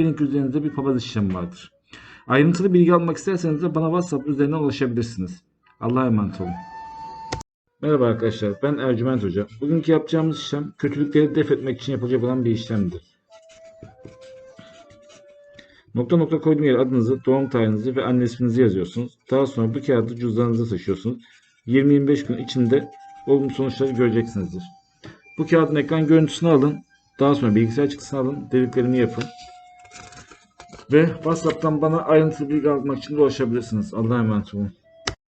ki üzerinizde bir papaz işlemi vardır. Ayrıntılı bilgi almak isterseniz de bana WhatsApp üzerinden ulaşabilirsiniz. Allah'a emanet olun. Merhaba arkadaşlar ben Ercüment Hoca. Bugünkü yapacağımız işlem kötülükleri def etmek için yapılacak olan bir işlemdir. Nokta nokta koyduğum yere adınızı, doğum tarihinizi ve anne isminizi yazıyorsunuz. Daha sonra bu kağıdı cüzdanınıza taşıyorsunuz. 20-25 gün içinde olumlu sonuçları göreceksinizdir. Bu kağıdın ekran görüntüsünü alın. Daha sonra bilgisayar çıktısını alın. Dediklerimi yapın. Ve WhatsApp'tan bana ayrıntılı bilgi almak için de ulaşabilirsiniz. Allah'a emanet olun.